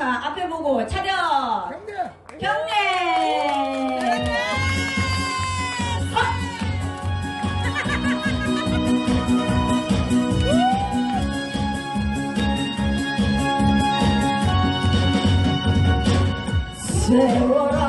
자, 앞에 보고 차렷! 경례. 경례! 세월아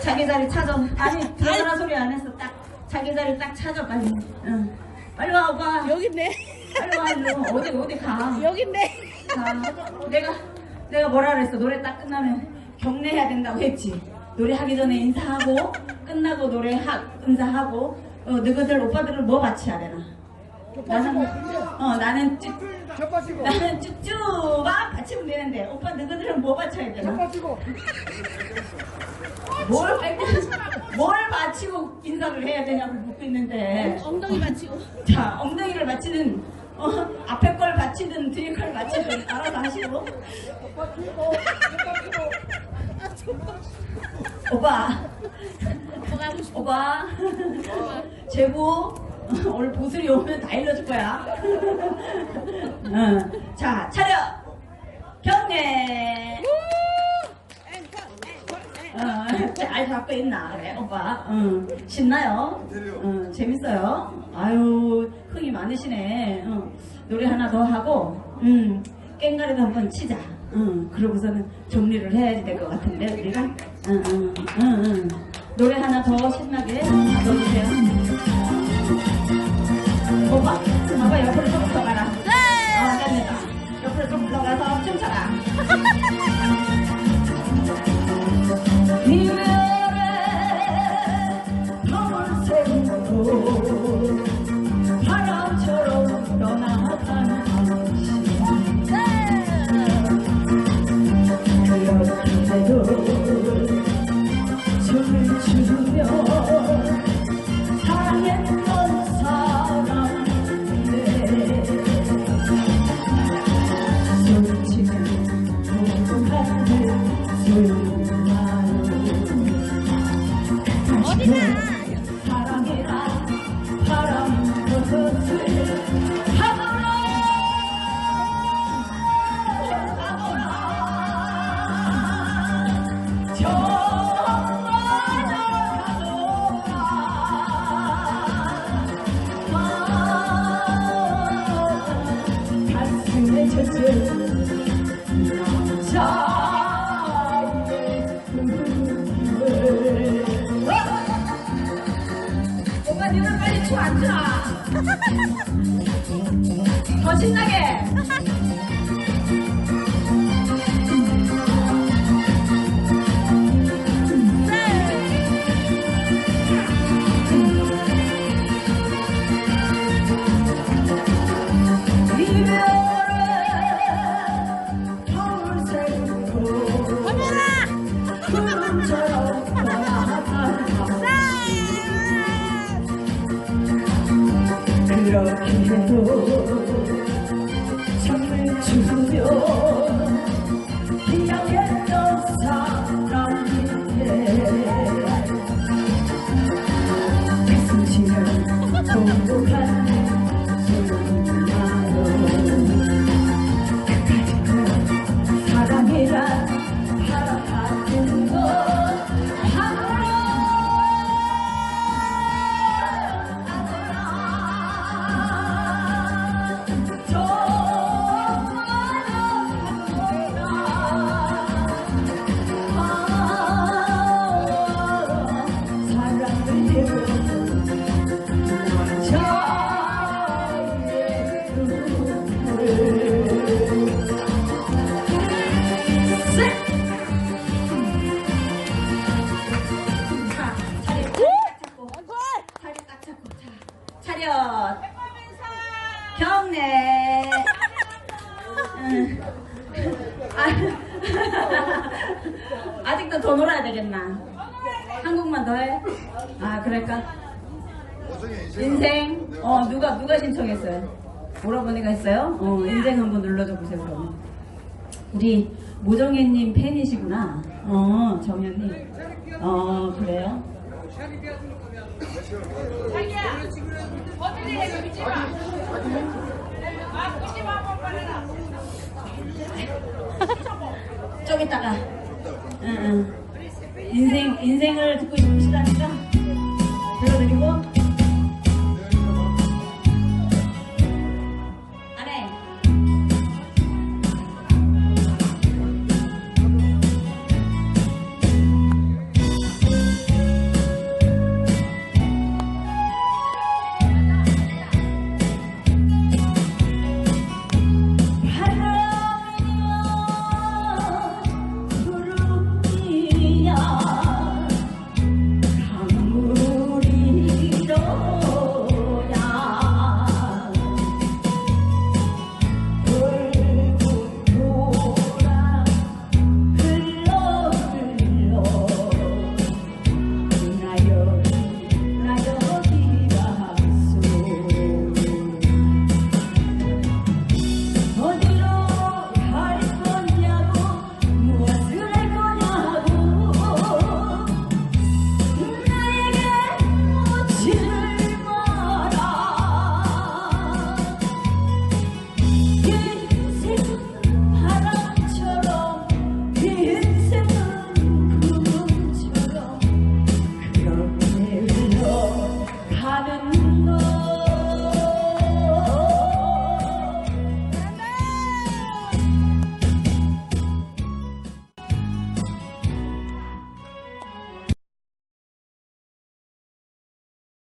자기 자리 찾아. 아니 들어가라 소리 안 했어. 딱 자기 자리 딱 찾아 빨리. 응. 빨리 와 오빠. 여기 있네. 빨리 와 일로. 어디 어디 가. 여기 있네. 가. 내가 내가 뭐라 그랬어. 노래 딱 끝나면 경례해야 된다고 했지. 노래 하기 전에 인사하고 끝나고 노래 하, 인사하고 어, 너희들 오빠들을 뭐 바치야 되나? 나는 어 나는 쭈, 첫 빠지고. 나는 쭈쭈만 바치면 되는데 오빠 너희들은 뭐 바쳐야 첫 되나? 빠지고. 뭘, 뭘 바치고 인사를 해야 되냐고 묻고 있는데 엉덩이 받치고. 자 엉덩이를 바치든 어, 앞에 걸 바치든 뒤에 걸 바치든 알아서 하시고 빠지고. 첫 빠지고. 오빠 오빠가 하고 싶어. 오빠 제부 오늘 보슬이 오면 다 일러줄 거야 응. 자 차렷 경례 어, 잘 잡고 있나 그래 오빠 응. 신나요? 응, 재밌어요? 아유 흥이 많으시네 응. 노래 하나 더 하고 응. 깽가리도 한번 치자 응. 그러고서는 정리를 해야지 될것 같은데 우리가 응, 응, 응, 응. 노래 하나 더 신나게 넣어주세요 오빠 봐봐 옆으로 좀 들어가라 아 됩니다 옆으로 좀 들어가서 춤춰라 오빠 니는 빨리 춤 안 추나 더 신나게 그렇게 해도 더 놀아야 되겠나? 한 곡만 더 해? 아, 그럴까? 인생. 어, 누가, 누가 신청했어요? 오라버니가 했어요? 어, 인생 한번 눌러줘 보세요, 그러면. 우리 모정혜님 팬이시구나. 어, 정현님. 어, 그래요? 좀 이따가. 응, 응. 인생, 인생을 듣고 싶으시다니까? 들려드리고.